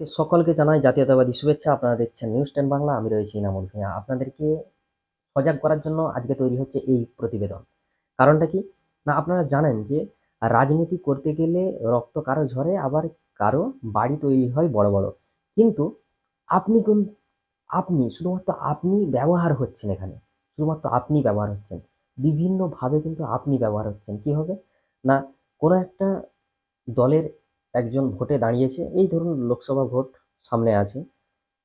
সকলকে জানাই জাতীয়তাবাদী শুভেচ্ছা। আপনারা দেখছেন নিউজ টেন বাংলা আমি রয়েছি ইনামুল ভূঁইয়া। আপনাদেরকে সজাগ করার জন্য আজকে তৈরি হচ্ছে এই প্রতিবেদন। কারণটা কি? না, আপনারা জানেন যে রাজনীতি করতে গেলে রক্ত কারও ঝরে, আবার কারও বাড়ি তৈরি হয় বড় বড়। কিন্তু আপনি কোন, আপনি, শুধুমাত্র আপনি ব্যবহার হচ্ছেন এখানে। শুধুমাত্র আপনি ব্যবহার হচ্ছেন। বিভিন্নভাবে কিন্তু আপনি ব্যবহার হচ্ছেন। কীভাবে? না, কোনো একটা দলের একজন ভোটে দাঁড়িয়েছে। এই ধরুন লোকসভা ভোট সামনে আছে।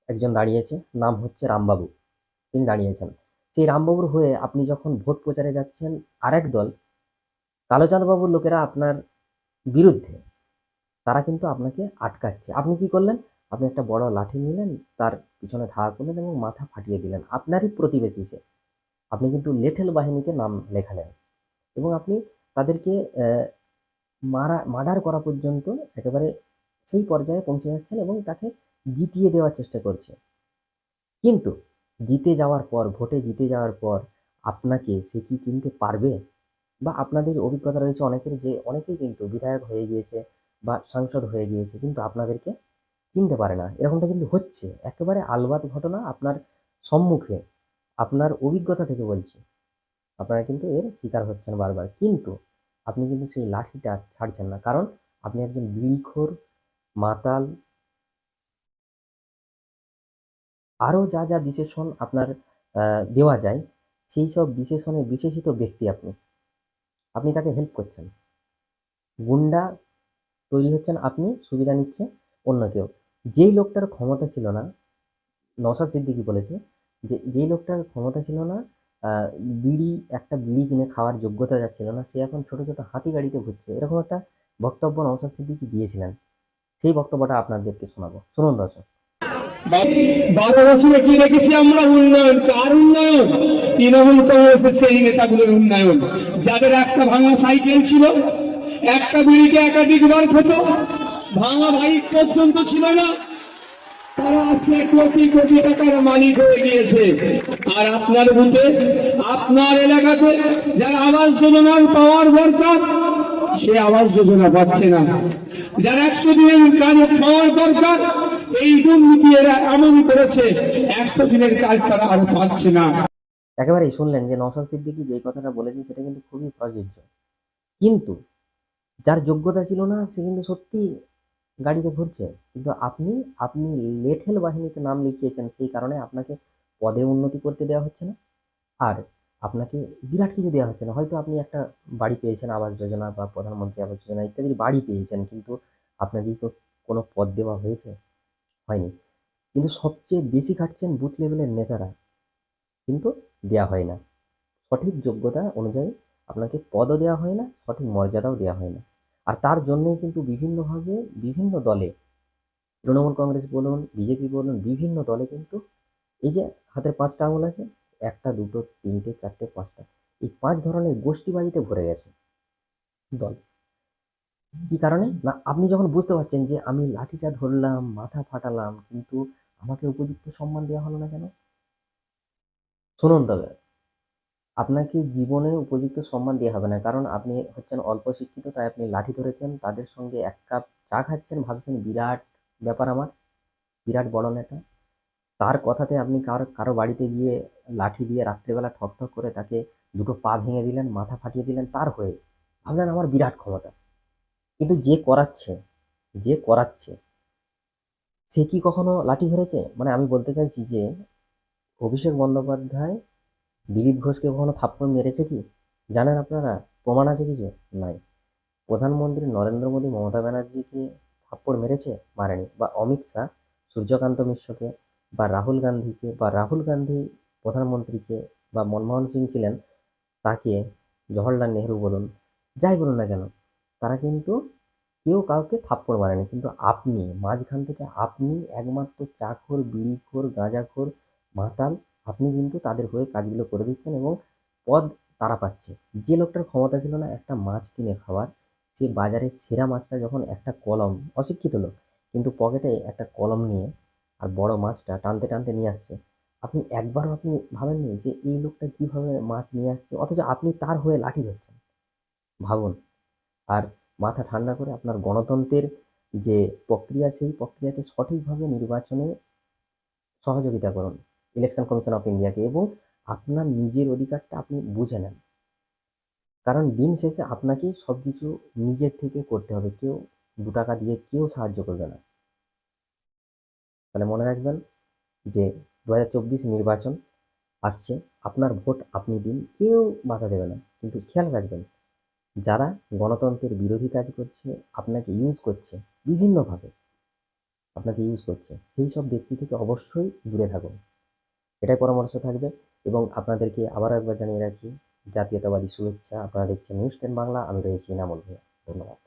একজন দাঁড়িয়েছে, নাম হচ্ছে রামবাবু। তিনি দাঁড়িয়েছেন। সেই রামবাবুর হয়ে আপনি যখন ভোট প্রচারে যাচ্ছেন আরেক দল, কালোচাঁদবাবুর লোকেরা আপনার বিরুদ্ধে। তারা কিন্তু আপনাকে আটকাচ্ছে। আপনি কি করলেন? আপনি একটা বড় লাঠি নিলেন, তার পিছনে ধাওয়া করলেন এবং মাথা ফাটিয়ে দিলেন। আপনারই প্রতিবেশী সে। আপনি কিন্তু লেঠেল বাহিনীতে নাম লেখালেন। এবং আপনি তাদেরকে মারা, মার্ডার করা পর্যন্ত একেবারে সেই পর্যায়ে পৌঁছে যাচ্ছেন এবং তাকে জিতিয়ে দেওয়ার চেষ্টা করছে। কিন্তু জিতে যাওয়ার পর, ভোটে জিতে যাওয়ার পর আপনাকে সে কি চিনতে পারবে? বা আপনাদের অভিজ্ঞতা রয়েছে অনেকের যে অনেকেই কিন্তু বিধায়ক হয়ে গিয়েছে বা সাংসদ হয়ে গিয়েছে কিন্তু আপনাদেরকে চিনতে পারে না। এরকমটা কিন্তু হচ্ছে। একেবারে আলবাত ঘটনা আপনার সম্মুখে, আপনার অভিজ্ঞতা থেকে বলছি। আপনারা কিন্তু এর শিকার হচ্ছেন বারবার। কিন্তু আপনি কিন্তু সেই লাঠিটা ছাড়ছেন না। কারণ আপনি একজন বিড়িখোর মাতাল। আরও যা যা বিশেষণ আপনার দেওয়া যায়, সেই সব বিশেষণে বিশেষিত ব্যক্তি আপনি। আপনি তাকে হেল্প করছেন। গুন্ডা তৈরি হচ্ছেন, আপনি সুবিধা নিচ্ছে অন্য কেউ। যেই লোকটার ক্ষমতা ছিল না নসাদ সিদ্দিকি বলেছে যে, যেই লোকটার ক্ষমতা ছিল না বিড়ি, একটা বিড়ি কিনে খাওয়ার যোগ্যতা যাচ্ছিল না, সে এখন ছোট ছোট হাতি গাড়িতে ঘুরছে। এরকম একটা বক্তব্য নওসাদ সিদ্দিকি দিয়েছিলেন। সেই বক্তব্যটা আপনাদেরকে শোনাবো। শুনুন দর্শক। বারো বছরে কি রেখেছি আমরা? উন্নয়ন। কার উন্নয়ন? তৃণমূল কংগ্রেসের সেই নেতাগুলোর উন্নয়ন। যাদের একটা ভাঙা সাইকেল ছিল, একটা বিড়িকে একাধিকবার খেত, ভাঙা বাইক পর্যন্ত ছিল না। তারা কোটি টাকার হয়ে গিয়েছে আর আপনার আপনার এলাকাতে আবাস যোজনার পাওয়ার দরকার, সে আবাস যোজনা পাচ্ছে না। একশো দিনের কাজ পাওয়ার দরকার, এই দুর্নীতি এরা করেছে, একশো দিনের কাজ তারা পাচ্ছে না। একেবারেই শুনলেন যে নওশাদ সিদ্দিকী যেই কথাটা বলেছে সেটা কিন্তু খুবই প্রযোজ্য। কিন্তু যার যোগ্যতা ছিল না, সে কিন্তু সত্যি গাড়িতে ঘুরছে। কিন্তু আপনি আপনি লেঠেল বাহিনীতে নাম লিখিয়েছেন, সেই কারণে আপনাকে পদে উন্নতি করতে দেওয়া হচ্ছে না। আর আপনাকে বিরাট কিছু দেওয়া হচ্ছে না। হয়তো আপনি একটা বাড়ি পেয়েছেন, আবাস যোজনা বা প্রধানমন্ত্রী আবাস যোজনা ইত্যাদির বাড়ি পেয়েছেন, কিন্তু আপনাকে কোনো পদ দেওয়া হয়েছে, হয়নি। কিন্তু সবচেয়ে বেশি খাটছেন বুথ লেভেলের নেতারা, কিন্তু দেওয়া হয় না। সঠিক যোগ্যতা অনুযায়ী আপনাকে পদও দেওয়া হয় না, সঠিক মর্যাদাও দেওয়া হয় না। আর তার জন্যই কিন্তু বিভিন্নভাবে বিভিন্ন দলে তৃণমূল কংগ্রেস বলুন, বিজেপি বলুন, বিভিন্ন দলে কিন্তু এই যে হাতের পাঁচটা আঙুল আছে, একটা, দুটো, তিনটে, চারটে, পাঁচটা, এই পাঁচ ধরনের গোষ্ঠীবাজিতে ভরে গেছে দল। কি কারণে? না, আপনি যখন বুঝতে পারছেন যে আমি লাঠিটা ধরলাম, মাথা ফাটালাম, কিন্তু আমাকে উপযুক্ত সম্মান দেওয়া হলো না কেন? শুনুন তবে আপনাকে জীবনে উপযুক্ত সম্মান দেওয়া হবে না। কারণ আপনি হচ্ছেন অল্প শিক্ষিত তাই আপনি লাঠি ধরেছেন, তাদের সঙ্গে এক কাপ চা খাচ্ছেন, ভাবছেন বিরাট ব্যাপার আমার, বিরাট বড় নেতা। তার কথাতে আপনি কারও কারও বাড়িতে গিয়ে লাঠি দিয়ে রাত্রেবেলা ঠক ঠক করে তাকে দুটো পা ভেঙে দিলেন, মাথা ফাটিয়ে দিলেন, তার হয়ে ভাবলেন আমার বিরাট ক্ষমতা। কিন্তু যে করাচ্ছে যে করাচ্ছে, সে কি কখনো লাঠি ধরেছে? মানে আমি বলতে চাইছি যে, অভিষেক বন্দ্যোপাধ্যায় দিলীপ ঘোষকে কখনো থাপ্পড় মেরেছে কি? জানেন আপনারা? প্রমাণ আছে কিছু? নাই। প্রধানমন্ত্রী নরেন্দ্র মোদী মমতা ব্যানার্জিকে থাপ্পড় মেরেছে? মারেনি। বা অমিত শাহ, সূর্যকান্ত মিশ্রকে, বা রাহুল গান্ধীকে, বা রাহুল গান্ধী প্রধানমন্ত্রীকে, বা মনমোহন সিং ছিলেন, তাকে জওহরলাল নেহরু বলুন, যাই বলুন না কেন, তারা কিন্তু কেউ কাউকে থাপ্পড় মারেনি। কিন্তু আপনি, মাঝখান থেকে আপনি একমাত্র চাখোর বিড়িখোর গাঁজাখোর, মাতাল আপনি কিন্তু তাদের হয়ে কাজগুলো করে দিচ্ছেন এবং পদ তারা পাচ্ছে। যে লোকটার ক্ষমতা ছিল না একটা মাছ কিনে খাওয়ার, সে বাজারের সেরা মাছটা যখন একটা কলম, অশিক্ষিত লোক, কিন্তু পকেটে একটা কলম নিয়ে আর বড় মাছটা টানতে টানতে নিয়ে আসছে। আপনি একবারও আপনি ভাবেননি যে এই লোকটা কীভাবে মাছ নিয়ে আসছে? অথচ আপনি তার হয়ে লাঠি ধরছেন। ভাবুন। আর মাথা ঠান্ডা করে আপনার গণতন্ত্রের যে প্রক্রিয়া, সেই প্রক্রিয়াতে সঠিকভাবে নির্বাচনে সহযোগিতা করুন। ইলেকশন কমিশন অফ ইন্ডিয়াকে এবং আপনার নিজের অধিকারটা আপনি বুঝে নেন। কারণ দিন শেষে আপনাকে সব কিছু নিজের থেকে করতে হবে, কেউ দু টাকা দিয়ে কেউ সাহায্য করবে না। তাহলে মনে রাখবেন যে দু হাজার চব্বিশ নির্বাচন আসছে, আপনার ভোট আপনি দিন, কেউ বাধা দেবে না। কিন্তু খেয়াল রাখবেন, যারা গণতন্ত্রের বিরোধী কাজ করছে, আপনাকে ইউজ করছে বিভিন্নভাবে, আপনাকে ইউজ করছে, সেই সব ব্যক্তি থেকে অবশ্যই দূরে থাকুন। এটাই পরামর্শ থাকবে। এবং আপনাদেরকে আবার একবার জানিয়ে রাখি, জাতীয়তাবাদী শুভেচ্ছা। আপনারা দেখছেন নিউজ টেন বাংলা আমি রয়েছি ইনামুল ভাইয়া। ধন্যবাদ।